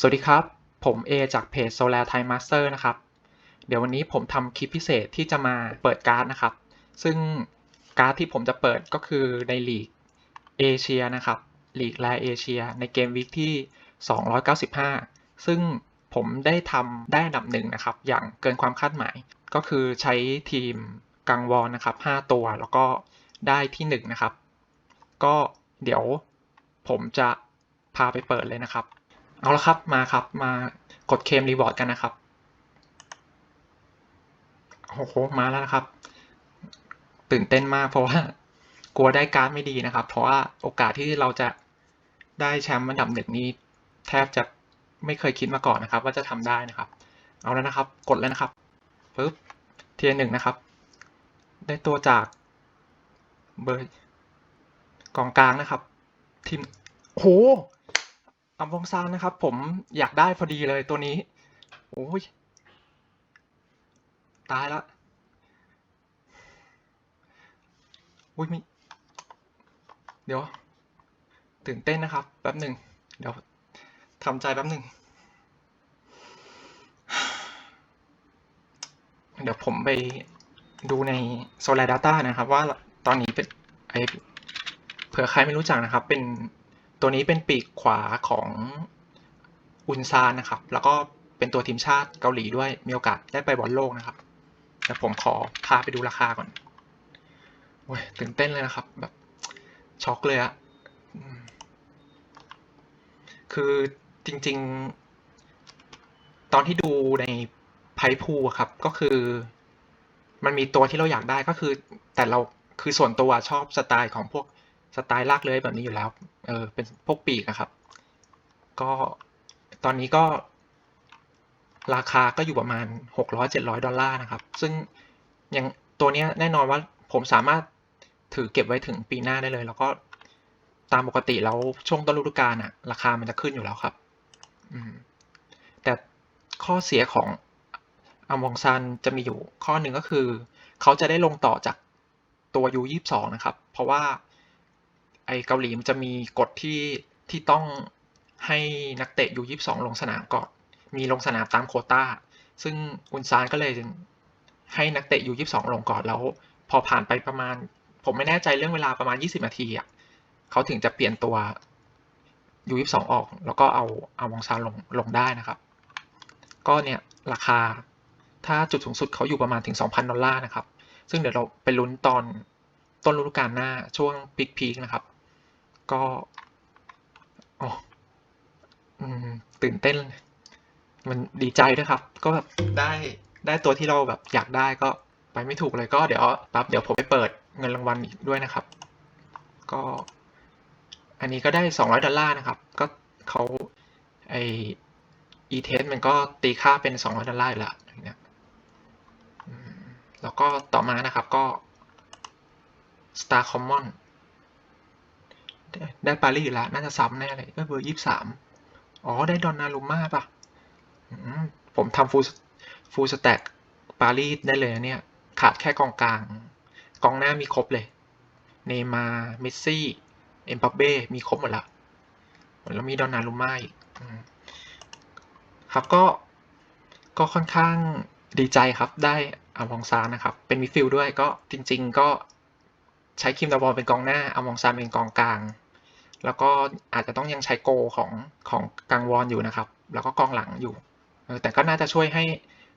สวัสดีครับ ผมเอจากเพจ Solar Thai Master นะครับ เดี๋ยววันนี้ผมทำคลิปพิเศษที่จะมาเปิดการ์ดนะครับ ซึ่งการ์ดที่ผมจะเปิดก็คือในลีกเอเชียนะครับลีกแลเอเชีย ในเกมวิกที่ 295 ซึ่งผมได้ทำได้อันดับหนึ่งนะครับ อย่างเกินความคาดหมาย ก็คือใช้ทีมกังวอนนะครับ 5 ตัวแล้วก็ได้ที่1นะครับ ก็เดี๋ยวผมจะพาไปเปิดเลยนะครับ เอาละครับมาครับ มากดเคมรีวอร์ดกันนะครับโอ้โหมาแล้วนะครับ ตื่นเต้นมากเพราะว่ากลัวได้การ์ดไม่ดีนะครับ เพราะว่าโอกาสที่เราจะได้แชมป์อันดับหนึ่งนี้ แทบจะไม่เคยคิดมาก่อนนะครับ ว่าจะทำได้นะครับ เอาแล้วนะครับ กดแล้วนะครับปึ๊บเทียหนึ่งนะครับ ได้ตัวจากเบอร์กองกลางนะครับทีมโห อัมวงซานนะครับ ผมอยากได้พอดีเลยตัวนี้ โอ้ย ตายละอุ้ยมีเดี๋ยว ตื่นเต้นนะครับ แป๊บหนึ่ง เดี๋ยวทำใจแป๊บหนึ่ง เดี๋ยวผมไปดูใน Solar Data นะครับ ว่าตอนนี้เป็นไอเผื่อใครไม่รู้จักนะครับ เป็น ตัวนี้เป็นปีกขวาของอุนซานนะครับ แล้วก็เป็นตัวทีมชาติเกาหลีด้วย มีโอกาสได้ไปบอลโลกนะครับแต่ผมขอพาไปดูราคาก่อนโอ้ยตื่นเต้นเลยนะครับ แบบช็อกเลยอะคือจริง ๆ ตอนที่ดูในไพ่พูครับ ก็คือ มันมีตัวที่เราอยากได้ก็คือ แต่เราคือส่วนตัวชอบสไตล์ของพวก สไตล์ลากเลยแบบนี้อยู่แล้ว เออ เป็นพวกปีกนะครับ ก็ตอนนี้ก็ ราคาก็อยู่ประมาณ 600-700 ดอลลาร์นะครับ ซึ่งยังตัวนี้แน่นอนว่าผมสามารถถือเก็บไว้ถึงปีหน้าได้เลย แล้วก็ตามปกติแล้วช่วงต้นฤดูกาลอะราคามันจะขึ้นอยู่แล้วครับ แต่ข้อเสียของอัมวองซันจะมีอยู่ข้อหนึ่งก็คือ เขาจะได้ลงต่อจากตัว U22 นะครับ เพราะว่า ไอเกาหลีมันจะมีกฎที่ที่ต้องให้นักเตะยูยี่สองลงสนามก่อน มีลงสนามตามโคต้า ซึ่งอุนซานก็เลยให้นักเตะยูยี่สองลงก่อนแล้ว พอผ่านไปประมาณ ผมไม่แน่ใจเรื่องเวลาประมาณยี่สิบนาทีอะเขาถึงจะเปลี่ยนตัวยูยี่สองออก แล้วก็เอาเอาวองซานลงลงได้นะครับ ก็เนี่ยราคาถ้าจุดสูงสุดเขาอยู่ประมาณถึงสองพันดอลลาร์นะครับ ซึ่งเดี๋ยวเราไปลุ้นตอนต้นฤดูกาลหน้าช่วงปิกพีคนะครับ ก็อ๋อตื่นเต้น มันดีใจด้วยครับ ก็แบบได้ได้ตัวที่เราแบบอยากได้ก็ไปไม่ถูกเลยก็เดี๋ยวปั๊บเดี๋ยวผมไปเปิดเงินรางวัลอีกด้วยนะครับ ก็ อันนี้ก็ได้สองร้อยดอลลาร์นะครับ ก็เขาไออีเทสมันก็ตีค่าเป็นสองร้อยดอลลาร์อยู่แล้วเนี่ยแล้วก็ต่อมานะครับก็ Star Common ได้ปารีสล้วน่าจะซ้ำแน่เลยก็เบอร์ยี่สิบสามอ๋อ ได้ดอนนารุม่าป่ะผมทำฟูฟูสแต็กปารีสได้เลยเนี่ย ขาดแค่กองกลาง กองหน้ามีครบเลย เนมา เมสซี่ เอ็มบัปเบ้ มีครบหมดล้วแล้วมีดอนนารุม่าอีกครับก็ก็ค่อนข้างดีใจครับได้อาวองซานะครับ เป็นมิดฟิลด์ด้วยก็จริง ๆ ก็ใช้คิมดาวอลเป็นกองหน้าอามองซานเป็นกองกลาง แล้วก็อาจจะต้องยังใช้โกของของกังวอนอยู่นะครับ แล้วก็กองหลังอยู่ แต่ก็น่าจะช่วยให้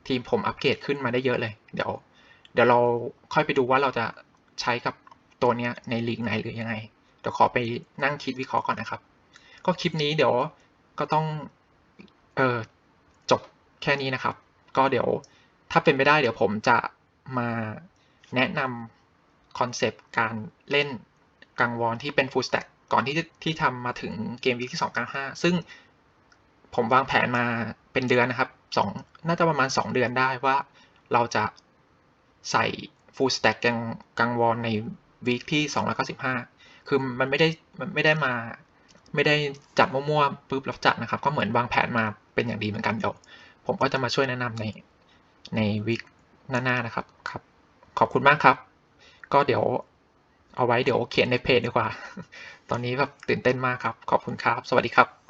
ทีมผมอัปเกรดขึ้นมาได้เยอะเลย เดี๋ยว เดี๋ยวเราค่อยไปดูว่าเราจะใช้กับตัวเนี้ยในลีกไหนหรือยังไง เดี๋ยวขอไปนั่งคิดวิเคราะห์ก่อนนะครับ ก็คลิปนี้เดี๋ยวก็ต้องเออจบแค่นี้นะครับ ก็เดี๋ยวถ้าเป็นไปได้เดี๋ยวผมจะมาแนะนำคอนเซปต์การเล่นกังวอนที่เป็น full stack ก่ ก่อนที่ที่ทำมาถึงเกมวีที่2กลาง5ซึ่งผมวางแผนมาเป็นเดือนนะครับสองน่าจะประมาณ 2 เดือนได้ว่าเราจะใส่ full stack กังกังวอนในวีคที่ 295 คือมันไม่ได้มันไม่ได้มาไม่ได้จัดมั่วๆปุ๊บแล้วจัดนะครับ ก็เหมือนวางแผนมาเป็นอย่างดีเหมือนกันเดี๋ยวผมก็จะมาช่วยแนะนำในในวีคหน้าๆนะครับครับ ขอบคุณมากครับ ก็เดี๋ยว เอาไว้เดี๋ยวเขียนในเพจดีกว่า ตอนนี้แบบตื่นเต้นมากครับ ขอบคุณครับ สวัสดีครับ